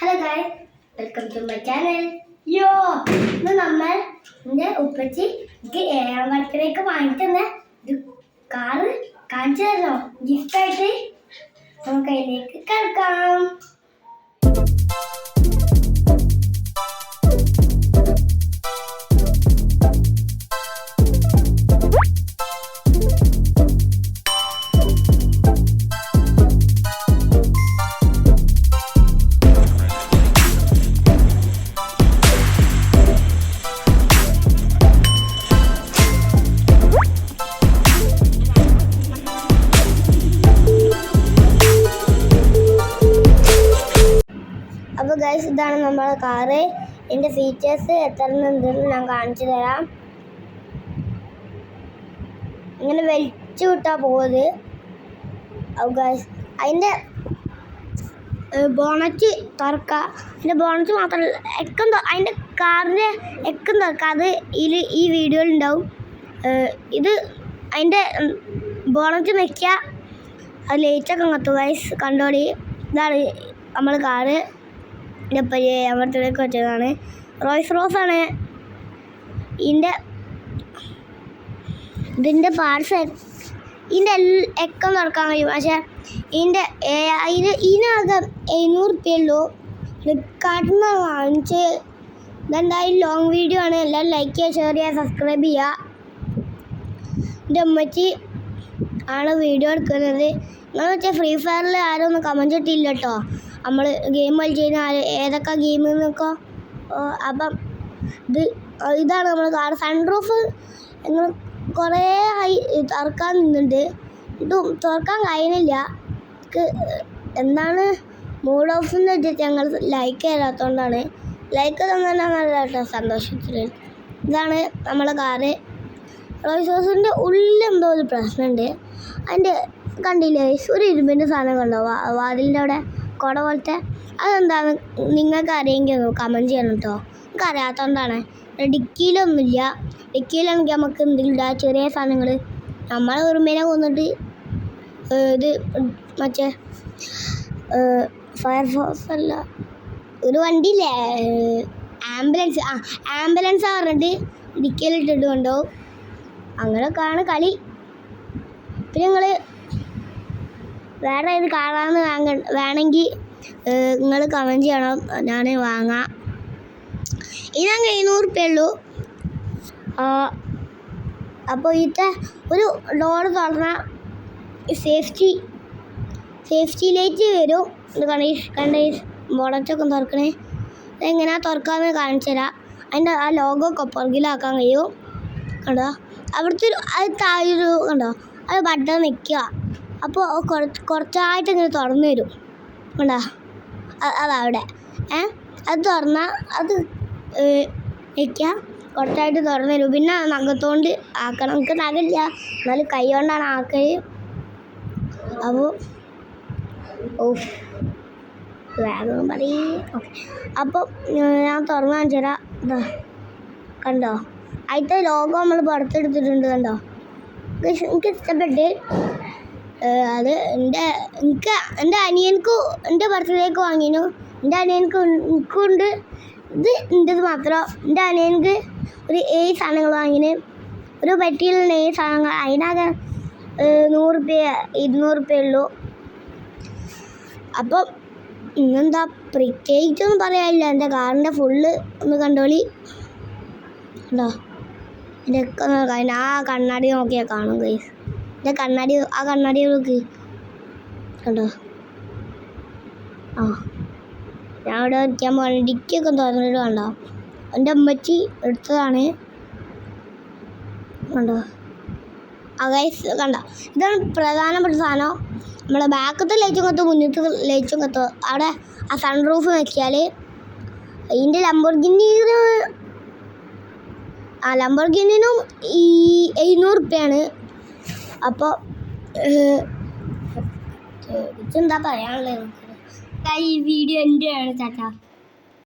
Hello ഗായ് welcome to my channel യോ ഇന്ന് നമ്മൾ എന്റെ ഉപ്പച്ചി എനിക്ക് ഏഴാം ബർത്ത്ഡേക്ക് വാങ്ങിത്തന്ന ഒരു കാറ് കാണിച്ചു തരണോ ഗിഫ്റ്റായിട്ട് നമുക്ക് അതിലേക്ക് കിടക്കാം അപ്പോൾ ഗൈസ് ഇതാണ് നമ്മുടെ കാറ് ഇതിന്റെ ഫീച്ചേഴ്സ് എത്ര ഉണ്ടെന്ന് ഞാൻ കാണിച്ചു തരാം. ഇങ്ങനെ വലിച്ചു വിട്ടാൽ പോകുന്നത് അപ്പോൾ ഗൈസ് അതിന്റെ ബോണറ്റ് തുറക്കുക അതിന്റെ ബോണറ്റ് മാത്രമല്ല എക്കം അതിന്റെ കാറിന്റെ എക്കം തുറക്കുക അത് ഇതിൽ ഈ വീഡിയോയിൽ ഉണ്ടാവും ഇത് അതിന്റെ ബോണറ്റ് വെക്കുക അത് ലൈറ്റൊക്കെ കത്തും ഗൈസ് കണ്ടോളി. ഇതാണ് നമ്മൾ കാറ് ഇതിന്റെ അമർത്തിലേക്ക് വെച്ചതാണ്. റോയ്സ് റോസ് ആണ് ഇതിന്റെ ഇതിന്റെ പാർട്സ് ഇതിന്റെ എക്കം തുറക്കാൻ കഴിയും. പക്ഷേ ഇതിന്റെ അതിന് ഇതിനകത്ത് എഴുന്നൂറ് റുപ്യ ഉള്ളൂ. ഫ്ലിപ്കാർട്ടിൽ നിന്ന് വാങ്ങിച്ച് ഇതെന്തായാലും ലോങ് വീഡിയോ ആണ്. എല്ലാവരും ലൈക്ക് ചെയ്യുക ഷെയർ ചെയ്യുക സബ്സ്ക്രൈബ് ചെയ്യുക. എന്റെ ഉമ്മച്ചി ആണ് വീഡിയോ എടുക്കുന്നത്. നിങ്ങൾ വെച്ചാൽ ഫ്രീ ഫയറിൽ ആരും ഒന്നും കമന്റ് ഇട്ടില്ല കേട്ടോ നമ്മൾ ഗെയിം കളിച്ച് ആര് ഏതൊക്കെ ഗെയിം എന്നൊക്കെ അപ്പം ഇത് ഇതാണ് നമ്മൾ കാർ സൺറൂഫ് നിങ്ങൾ കുറേ ഹൈ തുറക്കാൻ നിന്നുണ്ട് ഇതും തുറക്കാൻ കഴിയുന്നില്ല. എന്താണ് മൂഡ് ഓഫ് എന്ന് വെച്ചിട്ട് ഞങ്ങൾ ലൈക്ക് തരാത്തതുകൊണ്ടാണ് ലൈക്ക് തന്നെ നല്ല സന്തോഷത്തിൽ ഇതാണ് നമ്മളെ കാറ്. റോയ്സോസിന്റെ ഉള്ളിൽ എന്തോ ഒരു പ്രശ്നമുണ്ട്. അതിന്റെ കണ്ടില്ലേ ഒരു ഇരുമ്പിന്റെ സാധനം കണ്ടോ? വാതിലിന്റെ അവിടെ കുട പോലത്തെ അതെന്താണ്? നിങ്ങൾക്ക് അറിയെങ്കിൽ ഒന്ന് കമന്റ് ചെയ്യണം കേട്ടോ നിങ്ങൾക്ക് അറിയാത്തതുകൊണ്ടാണ് ഡിക്കിയിലൊന്നുമില്ല. ഡിക്കിയിലാണെങ്കിൽ നമുക്ക് എന്തെങ്കിലും ഇടാ ചെറിയ സാധനങ്ങൾ നമ്മളെ ഉറുമ്പിനെ കൊന്നിട്ട് ഇത് മറ്റേ ഫയർഫോഴ്സ് അല്ല ഒരു വണ്ടി വണ്ടിയില്ലേ ആംബുലൻസ് ആ ആംബുലൻസ് പറഞ്ഞിട്ട് ഡിക്കിയിലിട്ടിട്ട് കൊണ്ടുപോകും അങ്ങനെയൊക്കെയാണ് കളി. പിന്നെ നിങ്ങൾ വേറെ ഇത് കാണാമെന്ന് വാങ്ങ വേണമെങ്കിൽ നിങ്ങൾ കമന്റ് ചെയ്യണം. ഞാൻ വാങ്ങാം. ഇതിനങ്ങ് എഴുന്നൂറ് റുപ്യ ഉള്ളൂ അപ്പോൾ ഇത്തെ ഒരു ഡോർ തുറന്നാൽ സേഫ്റ്റി സേഫ്റ്റി ലൈറ്റ് വരും. ഇത് കണ്ടീഷ് കണ്ടീഷ് ബോണറ്റൊക്കെ തുറക്കണേ. ഇതെങ്ങനെയാണ് തുറക്കാമെന്ന് കാണിച്ചു തരാം. അതിന്റെ ആ ലോഗോ പുറകിലാക്കാൻ കഴിയും. കണ്ടോ? അവിടുത്തെ ഒരു അത് താഴൊരു കണ്ടോ? അത് ബട്ടൺ നിൽക്കുക അപ്പോൾ കുറച്ച് കുറച്ചായിട്ട് ഇങ്ങനെ തുറന്നു വരും കണ്ടോ? അതവിടെ ഏ? അത് തുറന്നാൽ അത് വയ്ക്കാം കുറച്ചായിട്ട് തുറന്നു വരും പിന്നെ നഖത്തോണ്ട് ആക്കണം. നമുക്ക് നഖമില്ല. എന്നാലും കൈ കൊണ്ടാണ് ആക്കൽ അപ്പോൾ ഓ വേഗം പറയേ. ഓക്കെ. അപ്പോൾ ഞാൻ തുറന്നു കാണിച്ചു തരാം. ഇതാ. കണ്ടോ? അതിന്റെ ലോഗോ നമ്മൾ പുറത്തെടുത്തിട്ടുണ്ട് കണ്ടോ? എനിക്ക് ഇഷ്ടപ്പെട്ട് അത് എന്റെ എനിക്ക് എന്റെ അനിയനക്ക് എന്റെ ബർത്ത്ഡേക്ക് വാങ്ങിനു. എന്റെ അനിയനക്ക് എനിക്കുണ്ട്. ഇത് എന്റെത് മാത്രം. എന്റെ അനിയനക്ക് ഒരു ഏഴ് സാധനങ്ങൾ വാങ്ങിന്. ഒരു പെട്ടിയിലുള്ള ഏഴ് സാധനങ്ങൾ. അതിനാകെ ഏഹ് നൂറ് റുപ്യ ഇരുന്നൂറ് റുപ്യ ഉള്ളൂ. അപ്പം ഇന്നെന്താ പ്രത്യേകിച്ചൊന്നും പറയാനില്ല. എന്റെ കാറിന്റെ ഫുള്ള് ഒന്ന് കണ്ടോളി. ഉണ്ടോ ഇതൊക്കെ ആ കണ്ണാടി നോക്കിയാൽ കാണും ഗൈസ് എന്റെ കണ്ണാടി ആ കണ്ണാടി നോക്ക്. കണ്ടോ? ആ. ഞാൻ ഇവിടെ വയ്ക്കാൻ പോകണം ഡിക്കിയൊക്കെ തുറന്നിട്ട് കണ്ടോ? എന്റെ അമ്മച്ചി എടുത്തതാണ്. കണ്ടോ? ഗൈസ് കണ്ടോ? ഇതാണ് പ്രധാനപ്പെട്ട സാധനം. നമ്മളെ ബാക്കത്തെ ലൈറ്റും കത്തും മുന്നത്തെ ലൈറ്റും കത്തും. അവിടെ ആ സൺ റൂഫ് വെച്ചാൽ ഇതിന്റെ ലംബോർഗിന്റെ ആ ലംബോർഗിനും ഈ എഴുന്നൂറ് റുപ്യാണ്. അപ്പോൾ എന്താ പറയാനുള്ളത്? ഈ വീഡിയോ എന്റെ ആണ് ചാച്ചാ